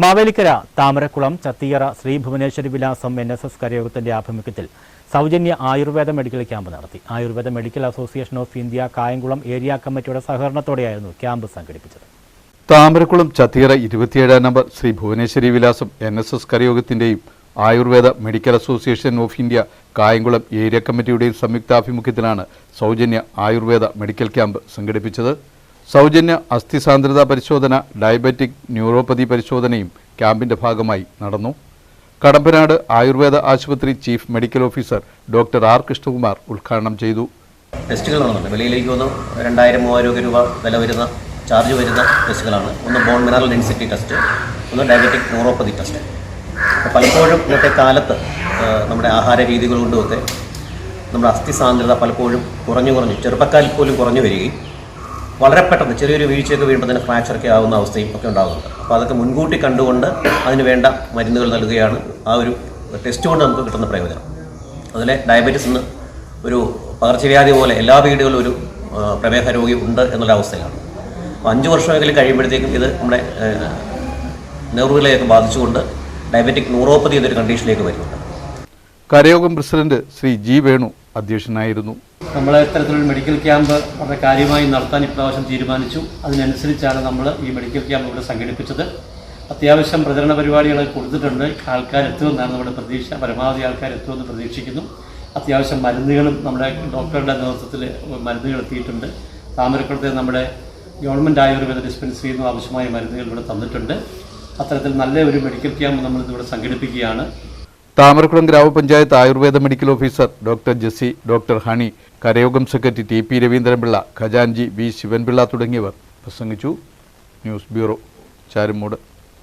മാവേലിക്കര താമരക്കുളം ചത്തിയറ ശ്രീ ഭുവനേശ്വരി വിലാസം N S S കരയോഗത്തിന്റെ ആഭിമുഖ്യത്തിൽ സൗജന്യ ആയുർവേദ മെഡിക്കൽ ക്യാമ്പ് നടത്തി. Ayurveda medical association of India Kayamkulam area കമ്മിറ്റിയുടെ സഹകരണത്തോടെയായിരുന്നു ക്യാമ്പ് സംഘടിപ്പിച്ചത്. താമരക്കുളം ചത്തിയറ ഇരുപത്തിയേഴാം number Sri Bhuvaneshwari Vilasam N S S കരയോഗത്തിന്റെയും Ayurveda medical association of India Kayamkulam area കമ്മിറ്റിയുടെയും സംയുക്താഭിമുഖ്യത്തിലാണ് സൗജന്യ ആയുർവേദ മെഡിക്കൽ ക്യാമ്പ് സംഘടിപ്പിച്ചത്. സൗജന്യ അസ്ഥിസാന്ദ്രത പരിശോധന ഡയബറ്റിക് ന്യൂറോപ്പതി പരിശോധനയും ക്യാമ്പിന്റെ ഭാഗമായി നടന്നു. കടമ്പനാട് ആയുർവേദ ആശുപത്രി chief medical officer doctor R Krishnakumar ഉദ്ഘാടനം ചെയ്തു. ടെസ്റ്റുകൾ നടന്നുണ്ട് വെളിയിലേക്ക് വന്നു. രണ്ടായിരം മൂവായിരം രൂപ വില വരുന്ന ചാർജ് വരുന്ന ടെസ്റ്റുകളാണ്. ഒന്ന് ബോൺ മിനറൽ ഡെൻസിറ്റി ടെസ്റ്റ് ഒന്ന് ഡയബറ്റിക് ന്യൂറോപ്പതി ടെസ്റ്റ് പലപ്പോഴും ഇന്നത്തെ കാലത്ത് നമ്മുടെ ആഹാര രീതികൾ കൊണ്ടുമൊക്കെ നമ്മുടെ അസ്ഥി സാന്ദ്രത പലപ്പോഴും കുറഞ്ഞു കുറഞ്ഞു ചെറുപ്പക്കാരിൽ പോലും കുറഞ്ഞു വരികയും വളരെ പെട്ടെന്ന് ചെറിയൊരു വീഴ്ചയൊക്കെ വീഴുമ്പോൾ തന്നെ ഫ്രാക്ചറൊക്കെ ആവുന്ന അവസ്ഥയും ഒക്കെ ഉണ്ടാകുന്നുണ്ട്. അപ്പോൾ അതൊക്കെ മുൻകൂട്ടി കണ്ടുകൊണ്ട് അതിന് വേണ്ട മരുന്നുകൾ നൽകുകയാണ് ആ ഒരു ടെസ്റ്റ് കൊണ്ട് നമുക്ക് കിട്ടുന്ന പ്രയോജനം. അതിലെ ഡയബറ്റീസ് എന്ന് ഒരു പകർച്ചവ്യാധി പോലെ എല്ലാ വീടുകളിലും ഒരു പ്രമേഹ രോഗി ഉണ്ട് എന്നുള്ള അവസ്ഥയിലാണ്. അപ്പോൾ അഞ്ച് വർഷമെങ്കിലും കഴിയുമ്പോഴത്തേക്കും ഇത് നമ്മുടെ നെഹ്റുവിലെയൊക്കെ ബാധിച്ചുകൊണ്ട് ഡയബറ്റിക് ന്യൂറോപ്പതി എന്നൊരു കണ്ടീഷനിലേക്ക് വരുന്നുണ്ട്. കരയോഗം പ്രസിഡന്റ് ശ്രീ ജി വേണു അധ്യക്ഷനായിരുന്നു. നമ്മൾ ഇത്തരത്തിലൊരു മെഡിക്കൽ ക്യാമ്പ് വളരെ കാര്യമായി നടത്താൻ ഇപ്രാവശ്യം തീരുമാനിച്ചു. അതിനനുസരിച്ചാണ് നമ്മൾ ഈ മെഡിക്കൽ ക്യാമ്പ് ഇവിടെ സംഘടിപ്പിച്ചത്. അത്യാവശ്യം പ്രചരണ പരിപാടികൾ കൊടുത്തിട്ടുണ്ട്. ആൾക്കാർ എത്തുമെന്നാണ് നമ്മുടെ പ്രതീക്ഷ. പരമാവധി ആൾക്കാർ എത്തുമെന്ന് പ്രതീക്ഷിക്കുന്നു. അത്യാവശ്യം മരുന്നുകളും നമ്മുടെ ഡോക്ടറുടെ നേതൃത്വത്തിൽ മരുന്നുകൾ എത്തിയിട്ടുണ്ട്. താമരക്കുളത്തെ നമ്മുടെ ഗവൺമെന്റ് ആയുർവേദ ഡിസ്പെൻസറിയിൽ നിന്നും ആവശ്യമായ മരുന്നുകൾ ഇവിടെ തന്നിട്ടുണ്ട്. അത്തരത്തിൽ നല്ല ഒരു മെഡിക്കൽ ക്യാമ്പ് നമ്മളിതിവിടെ സംഘടിപ്പിക്കുകയാണ്. താമരക്കുളം ഗ്രാമപഞ്ചായത്ത് Ayurveda medical officer doctor Jessy doctor Honey കരയോഗം secretary T P Raveendran Pillai ഖജാൻജി വി ശിവൻപിള്ള തുടങ്ങിയവർ പ്രസംഗിച്ചു. News bureau Charummood.